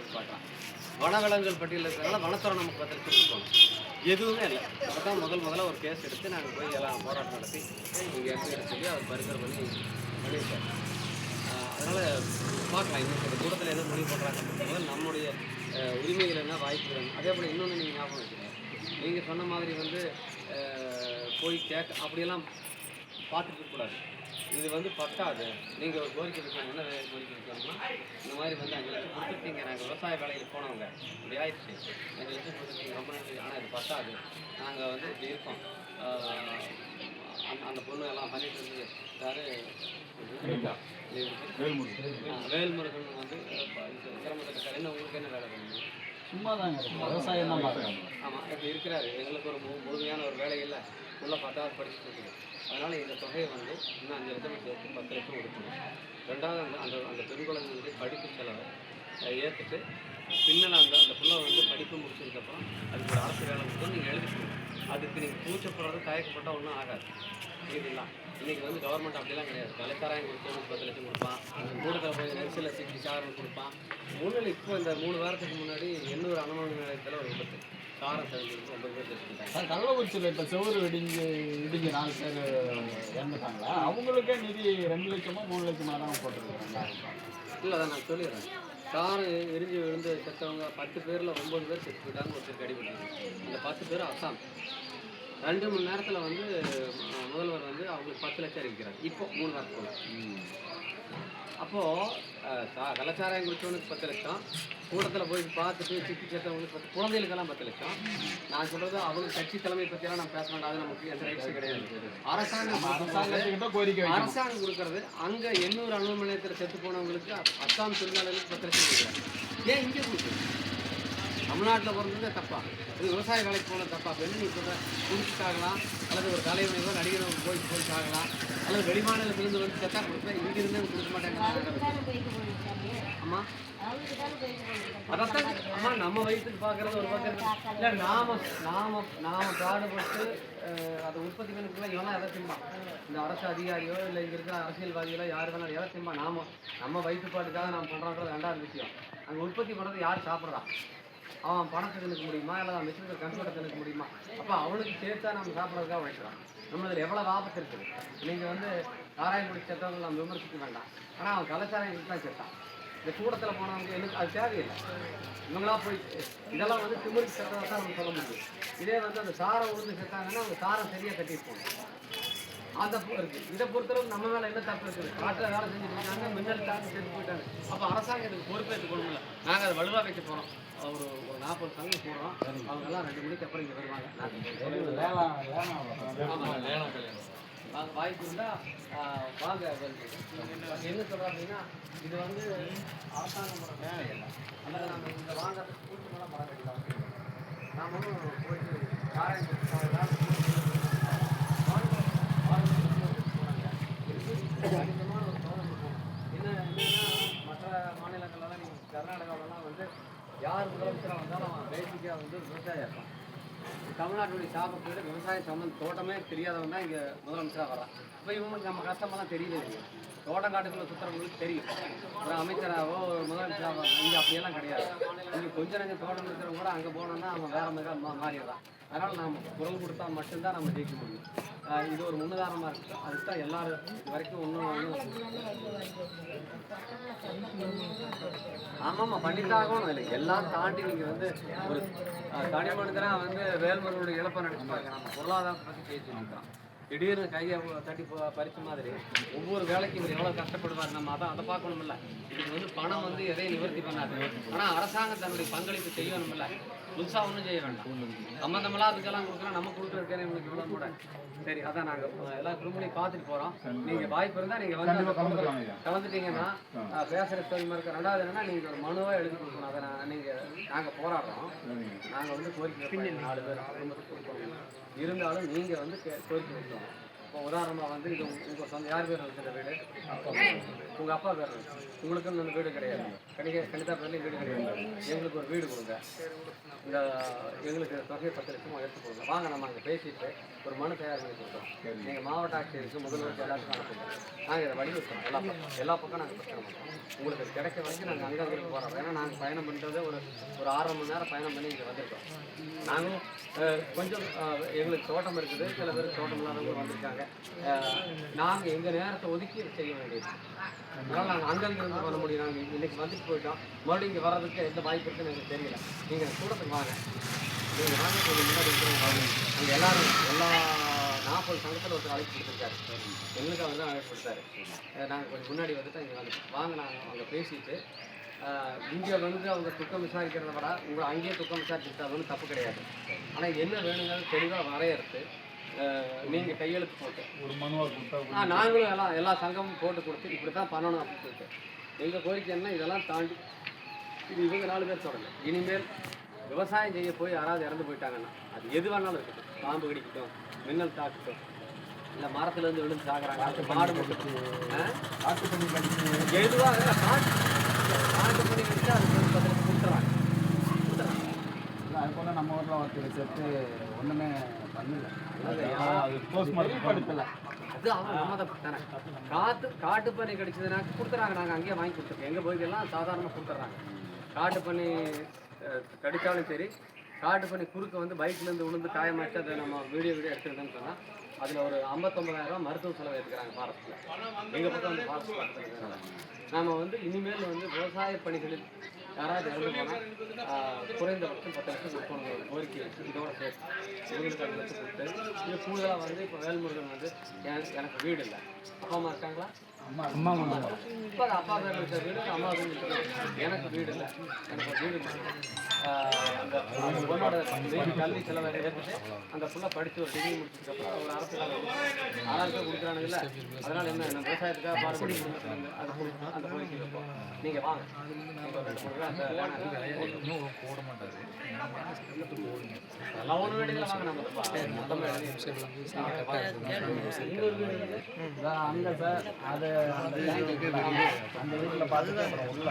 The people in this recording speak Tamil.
பார்க்கலாம் வனவிலங்குகள் பட்டியலில் இருக்கிறனால வனத்துறை நமக்கு பத்திரிக்கை கொடுக்கணும் எதுவுமே இல்லை. அப்போ தான் முதல் முதல்ல ஒரு கேஸ் எடுத்து நாங்கள் போய் எல்லாம் போராட்டம் நடத்தி இங்கே இருந்து சொல்லி அவர் பரிசர் பண்ணி பண்ணியிருக்காரு. அதனால் பார்க்கலாம் இன்னும் கூட்டத்தில் எதுவும் முடிவு பண்ணுறாங்க நம்முடைய உரிமைகள் என்ன வாய்ப்புகள் என்ன அதே போல் இன்னொன்று நீங்கள் ஞாபகம் வச்சுக்கோங்க. நீங்கள் சொன்ன மாதிரி வந்து போய் கேட்க அப்படியெல்லாம் பார்த்துட்டு இருக்கக்கூடாது இது வந்து பத்தாது. நீங்கள் ஒரு கோரிக்கை வைக்கணும் என்ன கோரிக்கை வைக்கணும்னா மாதிரி வந்து அஞ்சு லட்சம் கொடுத்துருக்கீங்க. நாங்கள் விவசாய வேலையில் போனவங்க. இப்படி ஆயிடுச்சு. அஞ்சு லட்சம் கொடுத்துருக்கீங்க. ரொம்ப நன்றி ஆனால் இது பத்தாது. நாங்கள் வந்து இப்படி இருக்கோம். அந்த அந்த பொண்ணு எல்லாம் பண்ணிட்டு இருந்து யாரு வேல்முருகன் வந்து சிரமத்தில் என்ன உங்களுக்கு என்ன வேலை பண்ணுங்க சும்மா தாங்க இருக்கும் விவசாயம் தான் பார்க்குறாங்க ஆமாம் இப்படி இருக்கிறாரு. எங்களுக்கு ஒரு மு- முழுமையான ஒரு வேலை இல்லை. உள்ள பத்தாவது படிச்சுட்டு இருக்குது அதனால் இந்த தொகையை வந்து இன்னும் அஞ்சு லட்சம் சேர்த்து பத்து லட்சம் கொடுக்கணும். ரெண்டாவது அந்த அந்த அந்த பெண் குழந்தைங்களுடைய படிப்பு செலவை ஏற்றுட்டு பின்னால் அந்த அந்த பிள்ளை வந்து படிப்பு முடிச்சதுக்கப்புறம் அதுக்கு ஒரு அரசு வேலை கொடுத்து நீங்கள் எழுதிக்கணும் அதுக்கு நீங்கள் கூச்சப்படுறது தயக்கப்பட்டால் ஒன்றும் ஆகாது. புரியுதுங்களா? இன்றைக்கி வந்து கவர்மெண்ட் அப்படிலாம் கிடையாது. கலைத்தாராயம் கொடுத்து முப்பது லட்சம் கொடுப்பான். கூட்டத்தில் போய் நெரிசலில் சிக்கி சாரம் கொடுப்பான். முன்னில் இப்போ இந்த மூணு வாரத்துக்கு முன்னாடி எண்ணூறு அனுமதி நிலையத்தில் ஒரு விபத்து. சார் கள்ளக்குறிச்சியில் இப்போ செவ்வறு இடிஞ்சு இடிஞ்சு நாலு பேர் இறந்துட்டாங்களா? அவங்களுக்கே நிதி ரெண்டு லட்சமோ மூணு லட்சமா தான் போட்டுருக்காங்க. இல்லை அதை நான் சொல்லிடுறேன். காரம் எரிஞ்சு விழுந்து செத்தவங்க பத்து பேரில் ஒம்பது பேர் செத்து போயிட்டாங்க ஒருத்தர் அடிபட்டாங்க இந்த பத்து பேர் அசாம். ரெண்டு மணி நேரத்தில் வந்து முதல்வர் வந்து அவங்களுக்கு பத்து லட்சம் அறிவிக்கிறார். இப்போ மூணு வாரத்துக்குள்ள அப்போது கலாச்சாரம் குடிச்சவனுக்கு பத்து லட்சம். கூட்டத்தில் போய் பார்த்துட்டு சிக்கி சேர்த்தவங்களுக்கு பத்து குழந்தைகளுக்கெல்லாம் பத்து லட்சம். நான் சொல்கிறது அவங்க கட்சி தலைமை பற்றியெல்லாம் நான் பேச வேண்டாம். அது நமக்கு எந்த ரைட்ஸும் கிடையாது. அரசாங்கம் கொடுக்கும்போது- கோரிக்கை அரசாங்கம் கொடுக்கறது. அங்கே எண்ணூறு அலுவல் நிலையத்தில் செத்து போனவங்களுக்கு அஸ்ஸாம் தொழிலாளர்களுக்கு பத்து லட்சம் கொடுக்குறாங்க. ஏன் இங்கே கொடுக்குறது? தமிழ்நாட்டில் பிறந்ததே தப்பா. இது விவசாய வேலைக்கு போன தப்பா. பெண்ணு நீ சொல்ற குடிச்சுட்டாகலாம் அல்லது ஒரு தலைவனையோ நடிகரோ போய் போய் சாகலாம் அல்லது வெளிமாநிலத்திலிருந்து வந்து செத்தா கொடுப்பேன் இங்கிருந்தே கொடுக்க மாட்டேங்க. அம்மா? அதான் அம்மா நம்ம வயிற்றுக்கு பார்க்கறது ஒரு பக்கம் இல்லை நாம நாம நாம பாடுபட்டு அதை உற்பத்தி பண்ணிக்கலாம் இவெல்லாம் எதை திம்பான் இந்த அரசு அதிகாரியோ இல்லை இங்கே இருக்கிற அரசியல்வாதிகளோ யார் வேணாலும் எதை திம்பா? நாம நம்ம வயிற்றுப்பாட்டுக்காக நாம் பண்ணுறோன்றது ரெண்டாவது விஷயம். அங்கே உற்பத்தி பண்ணுறது யார் சாப்பிட்றா? அவன் பணத்தை தின்னுக்க முடியுமா? இல்லை அவன் வச்சிருக்கிற கம்ப்யூட்டர் தின்னுக்க முடியுமா? அப்போ அவனுக்கு சேர்த்தா நம்ம சாப்பிட்றதுக்காக உழைக்கிறான் நம்ம இதில் எவ்வளோ ஆபத்து இருக்குது? நீங்கள் வந்து ஆராயங்குடி சேர்த்தவங்க நம்ம விமர்சிக்க வேண்டாம். ஆனால் அவன் கலாச்சாரம் தான் சேர்த்தான் இந்த கூடத்தில் போனவங்க எனக்கு அது தேவையில்லை. இவங்களாம் போய் இதெல்லாம் வந்து திமிருக்கு சேர்த்ததாக தான் நம்ம சொல்ல முடியும். இதே வந்து அந்த சாரை உழுந்து சேர்த்தாங்கன்னா அந்த சாரம் சரியாக கட்டிட்டு போகணும். அந்த பொ- இருக்கு. இதை பொறுத்தளவுக்கு நம்ம மேலே என்ன தப்பு இருக்குது? காட்டில் வேலை செஞ்சுட்டு இருக்காங்க மின்னல் தாக்கி செஞ்சு போயிட்டாங்க. அப்போ அரசாங்கம் இதுக்கு பொறுப்பேற்றுக் கொள்ளல நாங்கள் அதை வலுவாக வைக்க போகிறோம் ஒரு ஒரு நாற்பது சங்கம் போடுறோம். அவங்க எல்லாம் ரெண்டு மணிக்கு அப்புறம் இங்கே வருவாங்க. நாங்கள் வாங்க வாய்ப்பு இருந்தால் வாங்க என்ன சொல்கிறோம் இது வந்து அரசாங்கம் அதனால் நம்ம இந்த வாங்குறதுக்கு கூட்டமெல்லாம் பண்ண வேண்டியது அவசியம் இல்லை. போயிட்டு காரையம் கணிசமான ஒரு சோதனை இருக்கும். என்ன என்னன்னா மற்ற மாநிலங்கள்லாம் நீங்கள் கர்நாடகாவிலலாம் வந்து யார் முதலமைச்சராக வந்தாலும் அவன் பேசிக்காக வந்து விவசாயம் இருப்பான் தமிழ்நாட்டுடைய சாபத்தில் விவசாய சம்மந்த தோட்டமே தெரியாதவன் தான் இங்கே முதலமைச்சராக வரான். இப்போ இவங்களுக்கு நம்ம கஷ்டமெல்லாம் தெரியல இல்லையா தோட்டம் காட்டுக்குள்ள சுற்றுறவங்களுக்கு தெரியும். ஒரு அமைச்சராகவோ ஒரு முதலமைச்சராகவோ இங்கே அப்படியெல்லாம் கிடையாது. இங்கே கொஞ்சம் நஞ்சம் தோட்டம் இருக்கிறவங்க கூட அங்கே போனோம்னா அவன் வேற மாதிரி மாறிடுறான். அதனால் நாம் குரல் கொடுத்தா மட்டும்தான் நம்ம ஜெயிக்க முடியும். இது ஒரு முன்னுதாரணமாக இருக்குது அதுக்கு தான் எல்லாரும் வரைக்கும் ஒன்றும் ஆமாம்மா பண்ணித்தாகணும் இல்லை எல்லாம் தாண்டி நீங்கள் வந்து ஒரு அஹ், தனி மனிதனாக வந்து வேல்முருகனுடைய இழப்பை நினச்சி பாருங்க நம்ம பொருளாதாரத்தை பற்றி பேசி நிற்கிறோம் திடீர்னு கையை தட்டி பறிச்ச மாதிரி ஒவ்வொரு வேலைக்கும் இவர் எவ்வளோ கஷ்டப்படுவார் நம்ம அதான் அதை பார்க்கணும்ல. இதுக்கு வந்து பணம் வந்து எதையும் நிவர்த்தி பண்ணாது. ஆனால் அரசாங்கம் தன்னுடைய பங்களிப்பு செய்யணும்ல. புதுசாக ஒன்றும் செய்ய வேண்டாம். சம்மந்தமெல்லாம் அதுக்கெல்லாம் கொடுக்குறோம் நம்ம கொடுக்குறதுக்கே இவங்களுக்கு இவ்வளோ கூட. சரி அதான் நாங்கள் எல்லா குடும்பங்களையும் பார்த்துட்டு போகிறோம் நீங்கள் வாய்ப்பு இருந்தால் நீங்கள் வந்து கலந்துட்டீங்கன்னா பேசுற தகுதி இருக்கு. ரெண்டாவது என்னன்னா நீங்கள் ஒரு மனுவை எழுதி கொடுக்கணும் அதை நான் நீங்கள் நாங்கள் போராடுறோம். நாங்கள் வந்து கோரிக்கை நாலு பேர் குடும்பத்துக்கு கொடுப்போம் இருந்தாலும் நீங்கள் வந்து கோரிக்கை வைக்கலாம் இப்போ உதாரணமாக வந்து இது உங்கள் சொந்த யார் பேர் இருக்கிற வீடு? உங்கள் அப்பா பேர் உங்களுக்குன்னு அந்த வீடு கிடையாது. கணிக கணிதா பேர்லேயும் வீடு கிடையாது. எங்களுக்கு ஒரு வீடு கொடுங்க. இந்த எங்களுக்கு தொகை பத்து லட்சமாக எடுத்து கொடுங்க. வாங்க நம்ம அங்கே பேசிட்டு ஒரு மனு தயார் பண்ணி கொடுக்குறோம். நீங்கள் மாவட்ட ஆட்சியருக்கு முதல்வருக்கு எல்லாத்துக்கும் அனுப்புங்க நாங்கள் இதை வலியுறுத்தோம் எல்லா பக்கம் எல்லா பக்கம் நாங்கள் பிரச்சனை பண்ணுறோம் உங்களுக்கு கிடைக்க வரைக்கும் நாங்கள் அங்கங்கே போகிறோம் ஏன்னா நாங்கள் பயணம் பண்ணுறது ஒரு ஒரு ஆறு மணி நேரம் பயணம் பண்ணி இங்கே வந்திருக்கோம். நாங்களும் கொஞ்சம் எங்களுக்கு தோட்டம் இருக்குது. சில பேர் தோட்டம் இல்லாதவங்க வந்திருக்காங்க. நாங்கள் எங்கள் நேரத்தை ஒதுக்கி செய்ய வேண்டியது. அதனால் நாங்கள் அங்கங்கே இருந்து பண்ண முடியும். நாங்கள் இன்றைக்கி வந்துட்டு போயிட்டோம். மறுபடியும் இங்கே வர்றதுக்கு எந்த வாய்ப்பு இருக்குன்னு எனக்கு தெரியல. நீங்கள் கூடத்துக்கு வாங்க. நீங்கள் வாங்க கொஞ்சம் முன்னாடி அங்கே எல்லோரும் எல்லா நாற்பது சங்கத்தில் ஒருத்தர் அழைப்பு கொடுத்துருக்காரு. எங்களுக்கு அவர் தான் அழைப்பு கொடுத்தாரு. நாங்கள் கொஞ்சம் முன்னாடி வந்துட்டு இங்கே வந்து வாங்க நாங்கள் அங்கே பேசிட்டு இங்கே வந்து அவங்க துக்கம் விசாரிக்கிறத விட உங்களை அங்கேயே துக்கம் விசாரிச்சுட்டு அது ஒன்றும் தப்பு கிடையாது. ஆனால் என்ன வேணுங்கிறது தெளிவாக வரையறுத்து நீங்கள் கையெழுத்து போட்டு ஒரு மனுவாக கொடுத்தா ஆ நாங்களும் எல்லாம் எல்லா சங்கமும் போட்டு கொடுத்து இப்படி தான் பண்ணணும் அப்படின்னு சொல்லிட்டு. எங்கள் கோரிக்கை என்ன? இதெல்லாம் தாண்டி இது இவங்க நாலு பேர் சொல்லலை இனிமேல் விவசாயம் செய்ய போய் யாராவது இறந்து போயிட்டாங்கன்னா அது எது வேணாலும் இருக்கட்டும். பாம்பு கடிக்கட்டும் மின்னல் தாக்கட்டும். இல்லை மரத்துலேருந்து விழுந்து சாகுறாங்க. மாடு மட்டும். எதுவாக காட்டு பண்ணி கடிச்சா அது ஒரு பத்து லட்சம் கொடுத்துறாங்க கொடுத்துறாங்க அது போல நம்ம ஊரில் ஒருத்தர் சேர்த்து ஒன்றுமே பண்ணல. அது அது போஸ்ட்மார்ட்டம் படுத்தலை அது அவன் நம்ம தானே காத்து காட்டு பண்ணி கிடைச்சதுன்னா கொடுத்துறாங்க. நாங்கள் அங்கேயே வாங்கி கொடுத்துருக்கோம். எங்கள் பகுதியெல்லாம் சாதாரணமாக கொடுத்துட்றாங்க காட்டு பண்ணி அஹ், கடிச்சாலும் சரி காட்டு பண்ணி குறுக்க வந்து பைக்லேருந்து விழுந்து காயமாச்சு அதை நம்ம வீடியோ வீடியோ எடுத்துருந்தோம்னு சொன்னால் அதில் ஒரு ஐம்பத்தொம்பதாயிரம் மருத்துவ செலவு எடுத்துக்கிறாங்க ஃபாரஸ்ட்டில் எங்கள் பக்கம் வந்து ஃபாரஸ்ட் நாம் வந்து இனிமேல் வந்து விவசாய பணிகளில் யாராவது இறந்து போனால் குறைந்தபட்சம் பத்து லட்சம் கொடுக்கணும் கோரிக்கை இதோட சேர்த்து இவங்களுக்கு பத்து லட்சம் கொடுத்து இது கூடுதலாக வந்து இப்போ வேல்முருகன் வந்து எனக்கு வீடு இல்லை. அப்பா அம்மா இருக்காங்களா? அம்மா அப்பா பேர் இருக்கிற வீடு அம்மா. எனக்கு வீடு இல்லை எனக்கு வீடு அந்த அந்த பொண்ணோட கல்வி செலவை ஏற்றுட்டு அந்த புள்ள படித்து ஒரு டிகிரி முடிச்சதுக்கப்புறம் ஒரு அரசு ரூபாய் கொடுக்குறானுங்க இல்லை அதனால் என்ன என்ன விவசாயத்துக்காக பாடுபடி. அந்த வைப்போம் நீங்கள் வாங்க அந்த வேணாம். எல்லாம் ஒன்று வேண்டியதில் வாங்க நம்ம மொத்தமாக எழுதி இன்னொரு வீடு இருக்குது. இதான் அங்கே சார் அது அந்த வீட்டில் பார்த்துட்டு உள்ள